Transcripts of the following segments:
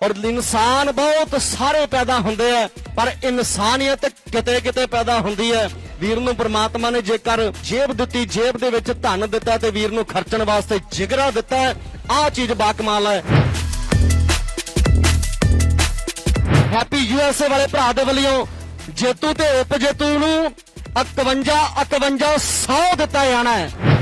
ਔਰ ਇਨਸਾਨ ਬਹੁਤ ਸਾਰੇ ਪੈਦਾ ਹੁੰਦੇ ਆ, ਪਰ ਇਨਸਾਨੀਅਤ ਕਿਤੇ ਕਿਤੇ ਪੈਦਾ ਹੁੰਦੀ ਹੈ। ਵੀਰ ਨੂੰ ਪ੍ਰਮਾਤਮਾ ਨੇ ਜੇਕਰ ਜੇਬ ਦਿੱਤੀ, ਜੇਬ ਦੇ ਵਿੱਚ ਧਨ ਦਿੱਤਾ ਤੇ ਵੀਰ ਨੂੰ ਖਰਚਣ ਵਾਸਤੇ ਜਿਗਰਾ ਦਿੱਤਾ ਆਹ ਚੀਜ਼ ਬਾਕਮਾਲ ਹੈ। ਹੈਪੀ ਯੂਐਸਏ ਵਾਲੇ ਭਰਾ ਦੇ ਵੱਲੋਂ ਜੇਤੂ ਤੇ ਉਪਜੇਤੂ ਨੂੰ 51 51 100 ਦਿੱਤਾ ਜਾਣਾ ਹੈ।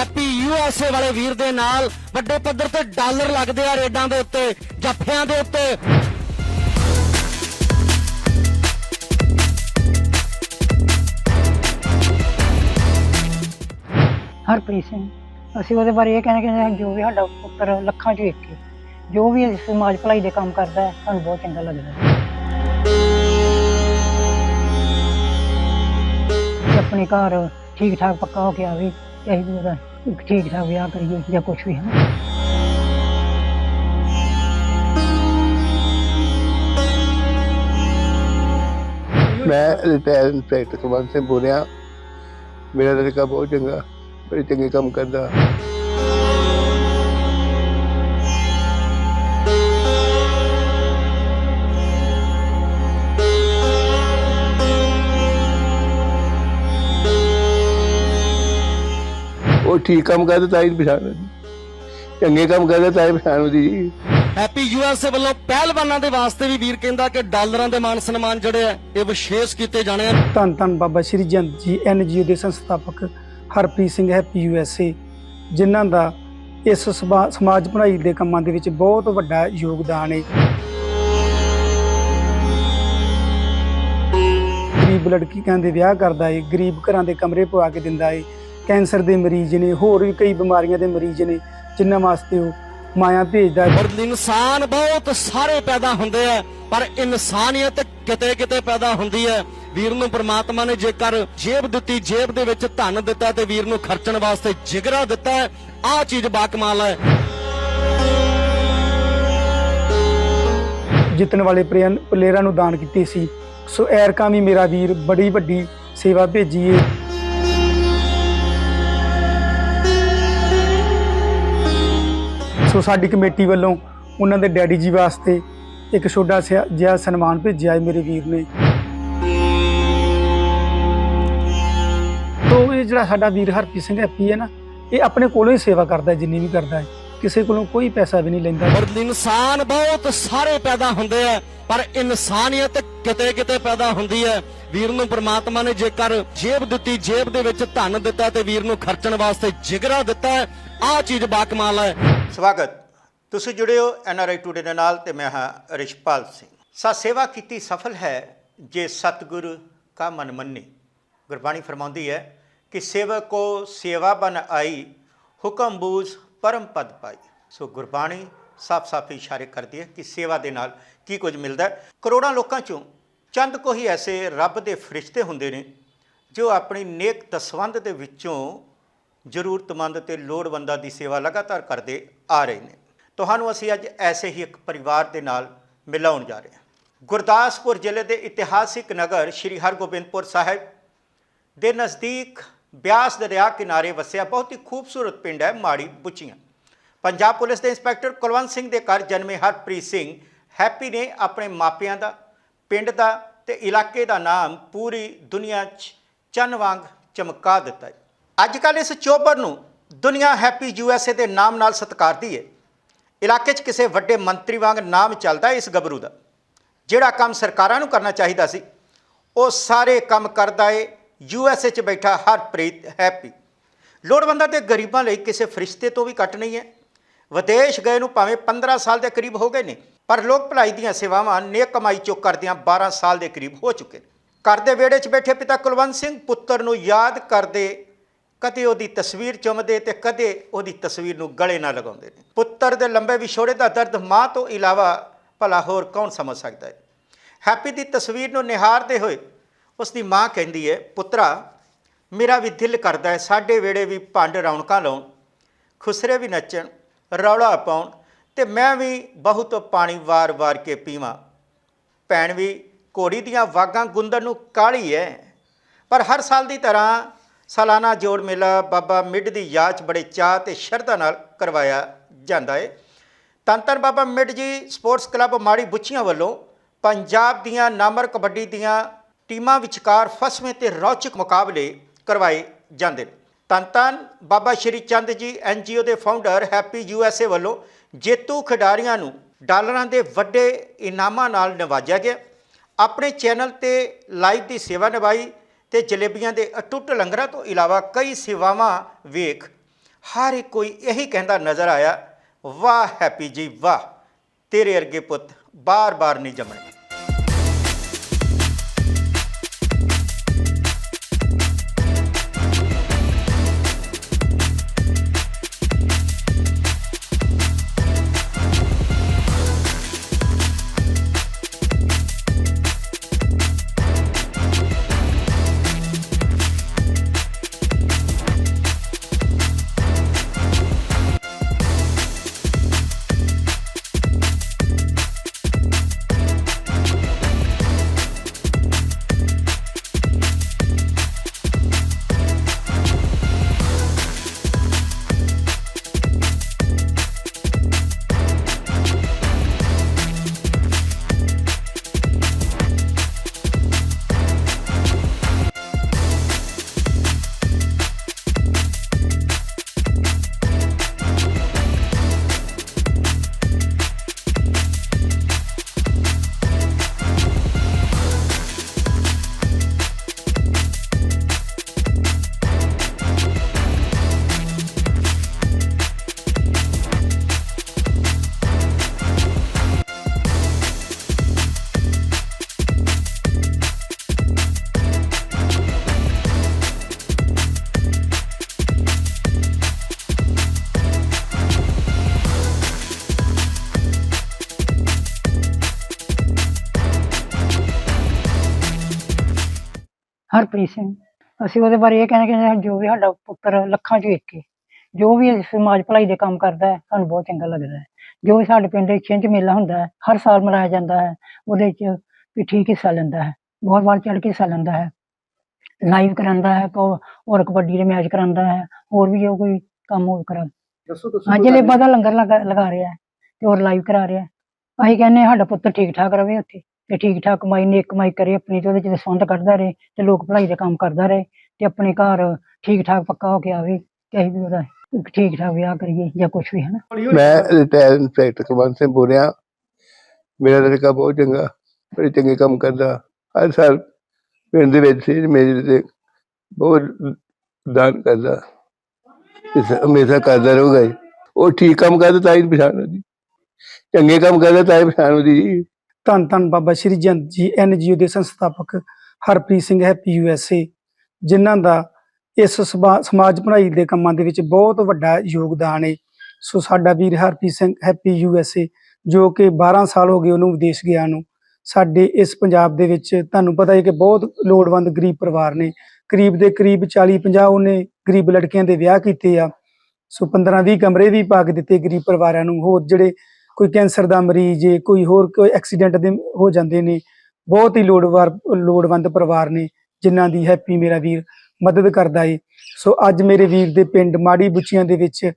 ਹੈਪੀ ਯੂਐਸਏ ਵਾਲੇ ਵੀਰ ਦੇ ਨਾਲ ਵੱਡੇ ਪੱਧਰ ਤੇ ਡਾਲਰ ਲੱਗਦੇ ਆ ਰੇਡਾਂ ਦੇ ਉੱਤੇ, ਜੱਫਿਆਂ ਦੇ ਉੱਤੇ। ਹਰਪ੍ਰੀਤ ਸਿੰਘ, ਅਸੀਂ ਉਹਦੇ ਬਾਰੇ ਇਹ ਕਹਿਣਾ ਚਾਹੁੰਦੇ ਜੋ ਵੀ ਸਾਡਾ ਪੁੱਤਰ ਲੱਖਾਂ ਚ ਇੱਕ ਹੈ ਜੋ ਵੀ ਸਮਾਜ ਭਲਾਈ ਦੇ ਕੰਮ ਕਰਦਾ ਹੈ, ਸਾਨੂੰ ਬਹੁਤ ਚੰਗਾ ਲੱਗਦਾ ਹੈ। ਕਿ ਆਪਣੇ ਘਰ ਠੀਕ ਠਾਕ ਪੱਕਾ ਹੋ ਕੇ ਆਵੇ ਇਹੀ ਅਸੀਂ ਵੀ ਉਹਦਾ ਇੱਕ ਠੀਕ ਠਾਕ ਵਿਆਹ ਕਰੀਏ ਜਾਂ ਕੁਝ ਵੀ ਹੈ ਮੈਂ ਰਿਟਾਇਰ ਇੰਸਪੈਕਟਰ ਕੁਮਾਰ ਸਿੰਘ ਬੋਲ ਰਿਹਾ ਮੇਰਾ ਲੜਕਾ ਬਹੁਤ ਚੰਗਾ ਬੜੇ ਚੰਗੇ ਕੰਮ ਕਰਦਾ ਉਹ ਠੀਕ ਕੰਮ ਕਰਦਾ ਤਾਂ ਹੀ ਪਛਾਣ ਹੁੰਦੀ। ਚੰਗੇ ਕੰਮ ਕਰਦਾ ਤਾਂ ਹੀ ਪਛਾਣ ਹੁੰਦੀ ਜੀ ਹੈਪੀ ਯੂਐਸਏ ਵੱਲੋਂ ਪਹਿਲਵਾਨਾਂ ਦੇ ਵਾਸਤੇ ਵੀ ਵੀਰ ਕਹਿੰਦਾ ਕਿ ਡਾਲਰਾਂ ਦੇ ਮਾਨ ਸਨਮਾਨ ਜਿਹੜੇ ਆ ਇਹ ਵਿਸ਼ੇਸ਼ ਕੀਤੇ ਜਾਣੇ ਆ। ਧੰਨ ਧੰਨ ਬਾਬਾ ਸ਼੍ਰੀ ਚੰਦ ਜੀ ਐਨਜੀਓ ਦੇ ਸੰਸਥਾਪਕ ਹਰਪ੍ਰੀਤ ਸਿੰਘ ਹੈਪੀ ਯੂਐਸਏ ਜਿਨ੍ਹਾਂ ਦਾ ਇਸ ਸਮਾਜ ਭਲਾਈ ਦੇ ਕੰਮਾਂ ਦੇ ਵਿੱਚ ਬਹੁਤ ਵੱਡਾ ਯੋਗਦਾਨ ਹੈ ਗਰੀਬ ਲੜਕੀਆਂ ਦੇ ਵਿਆਹ ਕਰਦਾ ਹੈ ਗਰੀਬ ਘਰਾਂ ਦੇ ਕਮਰੇ ਪਵਾ ਕੇ ਦਿੰਦਾ ਹੈ ਕੈਂਸਰ ਦੇ ਮਰੀਜ਼ ਨੇ ਹੋਰ ਵੀ ਕਈ ਬਿਮਾਰੀਆਂ ਦੇ ਮਰੀਜ਼ ਨੇ ਜਿਨ੍ਹਾਂ ਵਾਸਤੇ ਉਹ ਮਾਇਆ ਭੇਜਦਾ ਹੈ। ਔਰ ਇਨਸਾਨ ਬਹੁਤ ਸਾਰੇ ਪੈਦਾ ਹੁੰਦੇ ਆ ਪਰ ਇਨਸਾਨੀਅਤ ਕਿਤੇ ਕਿਤੇ ਪੈਦਾ ਹੁੰਦੀ ਹੈ। ਵੀਰ ਨੂੰ ਪ੍ਰਮਾਤਮਾ ਨੇ ਜੇਕਰ ਜੇਬ ਦਿੱਤੀ ਜੇਬ ਦੇ ਵਿੱਚ ਧਨ ਦਿੱਤਾ ਤੇ ਵੀਰ ਨੂੰ ਖਰਚਣ ਵਾਸਤੇ ਜਿਗਰਾ ਦਿੱਤਾ ਹੈ ਆਹ ਚੀਜ਼ ਬਾਕਮਾਲ ਹੈ। ਜਿੱਤਣ ਵਾਲੇ ਪਲੇਅਰਾਂ ਨੂੰ ਦਾਨ ਕੀਤੇ ਸੀ। ਸੋ ਐਰਕਾ ਵੀ ਮੇਰਾ ਵੀਰ ਬੜੀ ਵੱਡੀ ਸੇਵਾ ਭੇਜੀ ਏ। ਸੋ ਸਾਡੀ ਕਮੇਟੀ ਵੱਲੋਂ ਉਹਨਾਂ ਦੇ ਡੈਡੀ ਜੀ ਵਾਸਤੇ ਇੱਕ ਛੋਟਾ ਸਿਆ- ਜਿਹਾ ਸਨਮਾਨ ਭੇਜਿਆ ਹੈ ਮੇਰੇ ਵੀਰ ਨੇ। ਤੋ ਇਹ ਜਿਹੜਾ ਸਾਡਾ ਵੀਰ ਹਰਪ੍ਰੀਤ ਸਿੰਘ ਹੈਪੀ ਹੈ ਨਾ, ਇਹ ਆਪਣੇ ਕੋਲੋਂ ਹੀ ਸੇਵਾ ਕਰਦਾ ਜਿੰਨੀ ਵੀ ਕਰਦਾ ਹੈ। ਕਿਸੇ ਕੋਲੋਂ ਕੋਈ ਪੈਸਾ ਵੀ ਨਹੀਂ ਲੈਂਦਾ। ਔਰ ਇਨਸਾਨ ਬਹੁਤ ਸਾਰੇ ਪੈਦਾ ਹੁੰਦੇ ਆ ਪਰ ਇਨਸਾਨੀਅਤ ਕਿਤੇ ਕਿਤੇ ਪੈਦਾ ਹੁੰਦੀ ਹੈ ਵੀਰ ਨੂੰ ਪ੍ਰਮਾਤਮਾ ਨੇ ਜੇਕਰ ਜੇਬ ਦਿੱਤੀ ਜੇਬ ਦੇ ਵਿੱਚ ਧਨ ਦਿੱਤਾ ਤੇ ਵੀਰ ਨੂੰ ਖਰਚਣ ਵਾਸਤੇ ਜਿਗਰਾ ਦਿੱਤਾ ਹੈ ਆਹ ਚੀਜ਼ ਬਾਕਮਾਲ ਹੈ ਸਵਾਗਤ। ਤੁਸੀਂ ਜੁੜੇ ਹੋ ਐਨਆਰਆਈ ਟੂਡੇ ਦੇ ਨਾਲ ਤੇ ਮੈਂ ਹਾਂ ਰਿਸ਼ਪਾਲ ਸਿੰਘ। ਸਾ ਸੇਵਾ ਕੀਤੀ ਸਫਲ ਹੈ ਜੇ ਸਤਿਗੁਰ ਕਾ ਮਨ ਮੰਨੇ। ਗੁਰਬਾਣੀ ਫਰਮਾਉਂਦੀ ਹੈ ਕਿ ਸੇਵਕ ਕੋ ਸੇਵਾ ਬਨ ਆਈ ਹੁਕਮ ਬੂਝ ਪਰਮ ਪਦ ਪਾਈ ਸੋ ਗੁਰਬਾਣੀ ਸਾਫ਼-ਸਾਫ਼ ਇਸ਼ਾਰੇ ਕਰਦੀ ਹੈ ਕਿ ਸੇਵਾ ਦੇ ਨਾਲ ਕੀ ਕੁਝ ਮਿਲਦਾ ਹੈ। ਕਰੋੜਾਂ ਲੋਕਾਂ ਚੋਂ ਚੰਦ ਕੋ ਹੀ ਐਸੇ ਰੱਬ ਦੇ ਫਰਿਸ਼ਤੇ ਹੁੰਦੇ ਨੇ ਜੋ ਆਪਣੀ ਨੇਕ ਦਸਵੰਦ ਦੇ ਵਿੱਚੋਂ ਜ਼ਰੂਰਤਮੰਦ ਤੇ ਲੋੜਵੰਦਾਂ ਦੀ ਸੇਵਾ ਲਗਾਤਾਰ ਕਰਦੇ ਆ ਰਹੇ ਨੇ। ਤੁਹਾਨੂੰ ਅਸੀਂ ਅੱਜ ਐਸੇ ਹੀ ਇੱਕ ਪਰਿਵਾਰ ਦੇ ਨਾਲ ਮਿਲਾਉਣ ਜਾ ਰਹੇ ਹਾਂ। ਗੁਰਦਾਸਪੁਰ ਜ਼ਿਲ੍ਹੇ ਦੇ ਇਤਿਹਾਸਿਕ ਨਗਰ ਸ੍ਰੀ ਹਰਗੋਬਿੰਦਪੁਰ ਸਾਹਿਬ ਦੇ ਨਜ਼ਦੀਕ ਬਿਆਸ ਦਰਿਆ ਕਿਨਾਰੇ ਵਸਿਆ ਬਹੁਤ ਹੀ ਖੂਬਸੂਰਤ ਪਿੰਡ ਹੈ ਮਾੜੀ ਬੁੱਚੀਆਂ। ਪੰਜਾਬ ਪੁਲਿਸ ਦੇ ਇੰਸਪੈਕਟਰ ਕੁਲਵੰਤ ਸਿੰਘ ਦੇ ਘਰ ਜਨਮੇ ਹਰਪ੍ਰੀਤ ਸਿੰਘ ਹੈਪੀ ਨੇ ਆਪਣੇ ਮਾਪਿਆਂ ਦਾ, ਪਿੰਡ ਦਾ ਤੇ ਇਲਾਕੇ ਦਾ ਨਾਮ ਪੂਰੀ ਦੁਨੀਆ 'ਚ ਚੰਨ ਵਾਂਗ ਚਮਕਾ ਦਿੱਤਾ ਹੈ। ਅੱਜ ਕੱਲ੍ਹ ਇਸ ਚੋਬਰ ਨੂੰ ਦੁਨੀਆ ਹੈਪੀ ਯੂ ਐੱਸ ਏ ਦੇ ਨਾਮ ਨਾਲ ਸਤਿਕਾਰਦੀ ਹੈ। ਇਲਾਕੇ 'ਚ ਕਿਸੇ ਵੱਡੇ ਮੰਤਰੀ ਵਾਂਗ ਨਾਮ ਚੱਲਦਾ ਇਸ ਗੱਭਰੂ ਦਾ। ਜਿਹੜਾ ਕੰਮ ਸਰਕਾਰਾਂ ਨੂੰ ਕਰਨਾ ਚਾਹੀਦਾ ਸੀ, ਉਹ ਸਾਰੇ ਕੰਮ ਕਰਦਾ ਏ ਯੂ ਐੱਸ ਏ 'ਚ ਬੈਠਾ ਹਰਪ੍ਰੀਤ ਹੈਪੀ। ਲੋੜਵੰਦਾਂ ਤੇ ਗਰੀਬਾਂ ਲਈ ਕਿਸੇ ਫਰਿਸ਼ਤੇ ਤੋਂ ਵੀ ਘੱਟ ਨਹੀਂ ਹੈ। ਵਿਦੇਸ਼ ਗਏ ਨੂੰ ਭਾਵੇਂ 15 ਸਾਲ ਦੇ ਕਰੀਬ ਹੋ ਗਏ ਨੇ, ਪਰ ਲੋਕ ਭਲਾਈ ਦੀਆਂ ਸੇਵਾਵਾਂ ਨੇਕ ਕਮਾਈ ਚੋਂ ਕਰਦਿਆਂ 12 ਸਾਲ ਦੇ ਕਰੀਬ ਹੋ ਚੁੱਕੇ ਨੇ। ਘਰ ਦੇ ਵਿਹੜੇ 'ਚ ਬੈਠੇ ਪਿਤਾ ਕੁਲਵੰਤ ਸਿੰਘ ਪੁੱਤਰ ਨੂੰ ਯਾਦ ਕਰਦੇ, ਕਦੇ ਉਹਦੀ ਤਸਵੀਰ ਚੁੰਮਦੇ ਤੇ ਕਦੇ ਉਹਦੀ ਤਸਵੀਰ ਨੂੰ ਗਲੇ ਨਾਲ ਲਗਾਉਂਦੇ ਨੇ। ਪੁੱਤਰ ਦੇ ਲੰਬੇ ਵਿਛੋੜੇ ਦਾ ਦਰਦ ਮਾਂ ਤੋਂ ਇਲਾਵਾ ਭਲਾ ਹੋਰ ਕੌਣ ਸਮਝ ਸਕਦਾ ਹੈ? ਹੈਪੀ ਦੀ ਤਸਵੀਰ ਨੂੰ ਨਿਹਾਰਦੇ ਹੋਏ ਉਸ ਦੀ ਮਾਂ ਕਹਿੰਦੀ ਹੈ ਪੁੱਤਰਾ, ਮੇਰਾ ਵੀ ਦਿਲ ਕਰਦਾ ਹੈ ਸਾਡੇ ਵੇੜੇ ਵੀ ਭੰਡ ਰੌਣਕਾਂ ਲਾਉਣ। ਖੁਸਰੇ ਵੀ ਨੱਚਣ, ਰੌਲਾ ਪਾਉਣ ਤੇ ਮੈਂ ਵੀ ਬਹੁਤ ਪਾਣੀ ਵਾਰ-ਵਾਰ ਕੇ ਪੀਵਾਂ। ਭੈਣ ਵੀ ਘੋੜੀ ਦੀਆਂ ਵਾਗਾਂ ਗੁੰਦਣ ਨੂੰ ਕਾਲੀ ਹੈ ਪਰ ਹਰ ਸਾਲ ਦੀ ਤਰ੍ਹਾਂ ਸਾਲਾਨਾ ਜੋੜ ਮੇਲਾ ਬਾਬਾ ਮਿੱਡ ਦੀ ਯਾਦ 'ਚ ਬੜੇ ਚਾਅ ਤੇ ਸ਼ਰਧਾ ਨਾਲ ਕਰਵਾਇਆ ਜਾਂਦਾ ਹੈ ਧੰਨ ਬਾਬਾ ਮਿੱਡ ਜੀ, ਸਪੋਰਟਸ ਕਲੱਬ ਮਾੜੀ ਬੁੱਚੀਆਂ ਵੱਲੋਂ ਪੰਜਾਬ ਦੀਆਂ ਨਾਮਰ ਕਬੱਡੀ ਦੀਆਂ ਟੀਮਾਂ ਵਿਚਕਾਰ ਫਸਵੇਂ ਤੇ ਰੌਚਕ ਮੁਕਾਬਲੇ ਕਰਵਾਏ ਜਾਂਦੇ ਨੇ। ਧੰਨ ਧੰਨ ਬਾਬਾ ਸ਼੍ਰੀ ਚੰਦ ਜੀ ਐਨਜੀਓ ਦੇ ਫਾਊਂਡਰ ਹੈਪੀ ਯੂਐਸਏ ਵੱਲੋਂ ਜੇਤੂ ਖਿਡਾਰੀਆਂ ਨੂੰ ਡਾਲਰਾਂ ਦੇ ਵੱਡੇ ਇਨਾਮਾਂ ਨਾਲ ਨਵਾਜਿਆ ਗਿਆ। ਆਪਣੇ ਚੈਨਲ ਤੇ ਲਾਈਵ ਦੀ ਸੇਵਾ ਨਿਭਾਈ ਤੇ ਜਲੇਬੀਆਂ ਦੇ ਅਟੁੱਟ ਲੰਗਰਾਂ ਤੋਂ ਇਲਾਵਾ ਕਈ ਸੇਵਾਵਾਂ ਵੇਖ ਹਰ ਇੱਕ ਕੋਈ ਇਹੀ ਕਹਿੰਦਾ ਨਜ਼ਰ ਆਇਆ, ਵਾਹ ਹੈਪੀ ਜੀ, ਵਾਹ, ਤੇਰੇ ਅਰਗੇ ਪੁੱਤ ਬਾਰ-ਬਾਰ ਨਹੀਂ ਜੰਮਣੇ। ਹਰਪ੍ਰੀਤ ਸਿੰਘ। ਅਸੀਂ ਉਹਦੇ ਬਾਰੇ ਇਹ ਕਹਿਣਾ ਹਾਂ ਜੋ ਵੀ ਸਾਡਾ ਪੁੱਤਰ ਲੱਖਾਂ ਚੋਂ ਇੱਕ ਹੈ ਜੋ ਵੀ ਸਮਾਜ ਭਲਾਈ ਦੇ ਕੰਮ ਕਰਦਾ ਹੈ ਸਾਨੂੰ ਬਹੁਤ ਚੰਗਾ ਲੱਗਦਾ ਹੈ। ਜੋ ਵੀ ਸਾਡੇ ਪਿੰਡ ਛਿੰਝ ਮੇਲਾ ਹੁੰਦਾ ਹੈ ਹਰ ਸਾਲ ਮਨਾਇਆ ਜਾਂਦਾ ਹੈ ਉਹਦੇ 'ਚ ਵੀ ਠੀਕ ਹਿੱਸਾ ਲੈਂਦਾ ਹੈ ਬਹੁਤ ਵਾਰ ਚੜ੍ਹ ਕੇ ਹਿੱਸਾ ਲੈਂਦਾ ਹੈ। ਲਾਈਵ ਕਰਾਉਂਦਾ ਹੈ ਕੋ ਔਰ ਕਬੱਡੀ ਦੇ ਮੈਚ ਕਰਾਉਂਦਾ ਹੈ ਹੋਰ ਵੀ ਜੋ ਕੋਈ ਕੰਮ ਉਹ ਕਰਾ ਦੱਸੋ ਦੱਸੋ ਹਾਂ ਜਲੇਬਾ ਦਾ ਲੰਗਰ ਲਗਾ ਰਿਹਾ ਹੈ ਤੇ ਹੋਰ ਲਾਈਵ ਕਰਾ ਰਿਹਾ ਹੈ। ਅਸੀਂ ਕਹਿੰਦੇ ਸਾਡਾ ਪੁੱਤਰ ਠੀਕ ਠਾਕ ਰਵੇ ਉੱਥੇ। ਤੇ ਠੀਕ ਠਾਕ ਕਮਾਈ ਨੇ ਕਮਾਈ ਕਰੇ ਆਪਣੀ ਤੇ ਉਹਦੇ ਚ ਸੰਦ ਕੱਢਦਾ ਰਹੇ ਤੇ ਲੋਕ ਭਲਾਈ ਦਾ ਕੰਮ ਕਰਦਾ ਰਹੇ ਤੇ ਆਪਣੇ ਘਰ ਠੀਕ ਠਾਕ ਪੱਕਾ ਹੋ ਕੇ ਆਵੇ ਤੇ ਅਸੀਂ ਵੀ ਉਹਦਾ ਠੀਕ ਠਾਕ ਵਿਆਹ ਕਰੀਏ ਜਾਂ ਕੁਝ ਵੀ ਹੈ ਨਾ ਮੈਂ ਰਿਟਾਇਰ ਇੰਸਪੈਕਟਰ ਕੁਲਵੰਤ ਸਿੰਘ ਬੋਲ ਮੇਰਾ ਲੜਕਾ ਬਹੁਤ ਚੰਗਾ, ਬੜੇ ਚੰਗੇ ਕੰਮ ਕਰਦਾ। ਹਰ ਸਾਲ ਪਿੰਡ ਦੇ ਵਿੱਚ ਸੀ, ਮੇਰੇ ਤੇ ਬਹੁਤ ਦਾਨ ਕਰਦਾ। ਇਸ ਹਮੇਸ਼ਾ ਕਰਦਾ ਰਹੂਗਾ ਜੀ। ਉਹ ਠੀਕ ਕੰਮ ਕਰਦਾ ਤਾਂ ਹੀ ਪਛਾਣ ਉਹਦੀ। ਚੰਗੇ ਕੰਮ ਕਰਦਾ ਤਾਂ ਹੀ ਪਛਾਣ ਉਹਦੀ ਧੰਨ ਧੰਨ ਬਾਬਾ ਸ਼੍ਰੀ ਜੰਤ ਜੀ ਐਨਜੀਓ ਦੇ ਸੰਸਥਾਪਕ ਹਰਪ੍ਰੀਤ ਸਿੰਘ ਹੈਪੀ ਯੂਐਸਏ ਜਿਨ੍ਹਾਂ ਦਾ ਇਸ ਸਭਾ- ਸਮਾਜ ਭਲਾਈ ਦੇ ਕੰਮਾਂ ਦੇ ਵਿੱਚ ਬਹੁਤ ਵੱਡਾ ਯੋਗਦਾਨ ਹੈ ਸੋ ਸਾਡਾ ਵੀਰ ਹਰਪ੍ਰੀਤ ਸਿੰਘ ਹੈਪੀ ਯੂਐਸਏ ਜੋ ਕਿ 12 ਸਾਲ ਹੋ ਗਏ ਉਹਨੂੰ ਵਿਦੇਸ਼ ਗਿਆ ਨੂੰ, ਸਾਡੇ ਇਸ ਪੰਜਾਬ ਦੇ ਵਿੱਚ ਤੁਹਾਨੂੰ ਪਤਾ ਹੈ ਕਿ ਬਹੁਤ ਲੋੜਵੰਦ ਗਰੀਬ ਪਰਿਵਾਰ ਨੇ। ਕਰੀਬ ਦੇ ਕਰੀਬ 40 50 ਉਹਨੇ ਗਰੀਬ ਲੜਕੀਆਂ ਦੇ ਵਿਆਹ ਕੀਤੇ ਆ। ਸੋ 15 20 ਕਮਰੇ ਵੀ ਪਾ ਕੇ ਦਿੱਤੇ ਗਰੀਬ ਪਰਿਵਾਰਾਂ ਨੂੰ, ਹੋਰ ਜਿਹੜੇ ਕੋਈ ਕੈਂਸਰ ਦਾ ਮਰੀਜ਼ ਏ ਕੋਈ ਹੋਰ ਕੋਈ ਐਕਸੀਡੈਂਟ ਦੇ ਹੋ ਜਾਂਦੇ ਨੇ, ਬਹੁਤ ਹੀ ਲੋੜਵਾਰ, ਲੋੜਵੰਦ ਪਰਿਵਾਰ ਨੇ ਜਿਨ੍ਹਾਂ ਦੀ ਹੈਪੀ ਮੇਰਾ ਵੀਰ ਮਦਦ ਕਰਦਾ ਏ। ਸੋ ਅੱਜ ਮੇਰੇ ਵੀਰ ਦੇ ਪਿੰਡ ਮਾੜੀ ਬੁੱਚੀਆਂ ਦੇ ਵਿੱਚ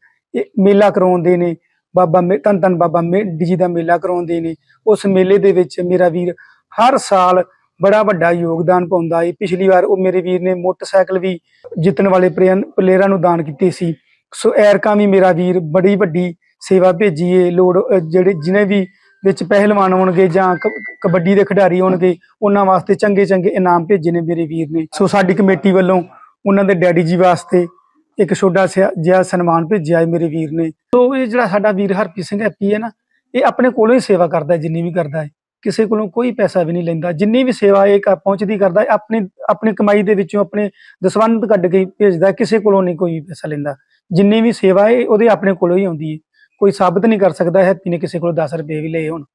ਮੇਲਾ ਕਰਾਉਂਦੇ ਨੇ। ਬਾਬਾ ਮੇ- ਧੰਨ ਧੰਨ ਬਾਬਾ ਮੇਢ ਜੀ ਦਾ ਮੇਲਾ ਕਰਾਉਂਦੇ ਨੇ। ਉਸ ਮੇਲੇ ਦੇ ਵਿੱਚ ਮੇਰਾ ਵੀਰ ਹਰ ਸਾਲ ਬੜਾ ਵੱਡਾ ਯੋਗਦਾਨ ਪਾਉਂਦਾ ਏ। ਪਿਛਲੀ ਵਾਰ ਉਹ ਮੇਰੇ ਵੀਰ ਨੇ ਮੋਟਰਸਾਈਕਲ ਵੀ ਜਿੱਤਣ ਵਾਲੇ ਪਲੇਅਰ- ਪਲੇਅਰਾਂ ਨੂੰ ਦਾਨ ਕੀਤੇ ਸੀ। ਸੋ ਐਰਕਾਂ ਵੀ ਮੇਰਾ ਵੀਰ ਬੜੀ ਵੱਡੀ ਸੇਵਾ ਭੇਜੀਏ ਲੋੜ ਅ, ਜਿਹੜੇ ਜਿਨੇ ਵੀ ਵਿੱਚ ਪਹਿਲਵਾਨ ਹੋਣਗੇ ਜਾਂ ਕ- ਕਬੱਡੀ ਦੇ ਖਿਡਾਰੀ ਹੋਣਗੇ ਉਹਨਾਂ ਵਾਸਤੇ ਚੰਗੇ ਚੰਗੇ ਇਨਾਮ ਭੇਜੇ ਨੇ ਮੇਰੇ ਵੀਰ ਨੇ। ਸੋ ਸਾਡੀ ਕਮੇਟੀ ਵੱਲੋਂ ਉਹਨਾਂ ਦੇ ਡੈਡੀ ਜੀ ਵਾਸਤੇ ਇੱਕ ਛੋਟਾ ਸਿਆ- ਜਿਹਾ ਸਨਮਾਨ ਭੇਜਿਆ ਹੈ ਮੇਰੇ ਵੀਰ ਨੇ। ਸੋ ਇਹ ਜਿਹੜਾ ਸਾਡਾ ਵੀਰ ਹਰਪ੍ਰੀਤ ਸਿੰਘ ਹੈਪੀ ਹੈ ਨਾ ਇਹ ਆਪਣੇ ਕੋਲੋਂ ਹੀ ਸੇਵਾ ਕਰਦਾ ਹੈ ਜਿੰਨੀ ਵੀ ਕਰਦਾ ਹੈ। ਕਿਸੇ ਕੋਲੋਂ ਕੋਈ ਪੈਸਾ ਵੀ ਨਹੀਂ ਲੈਂਦਾ। ਜਿੰਨੀ ਵੀ ਸੇਵਾ ਇਹ ਕ- ਪਹੁੰਚਦੀ ਕਰਦਾ ਹੈ ਆਪਣੀ ਆਪਣੀ ਕਮਾਈ ਦੇ ਵਿੱਚੋਂ ਆਪਣੇ ਦਸਵੰਧ ਕੱਢ ਕੇ ਭੇਜਦਾ ਹੈ, ਕਿਸੇ ਕੋਲੋਂ ਨਹੀਂ ਕੋਈ ਪੈਸਾ ਲੈਂਦਾ। ਜਿੰਨੀ ਵੀ ਸੇਵਾ ਹੈ ਉਹਦੇ ਆਪਣੇ ਕੋਲੋਂ ਹੀ ਆਉਂਦੀ ਹੈ। ਕੋਈ ਸਾਬਤ ਨਹੀਂ ਕਰ ਸਕਦਾ ਹੈਪੀ ਨੇ ਕਿਸੇ ਕੋਲ 10 ਰੁਪਏ ਵੀ ਲਏ ਹੋਣ।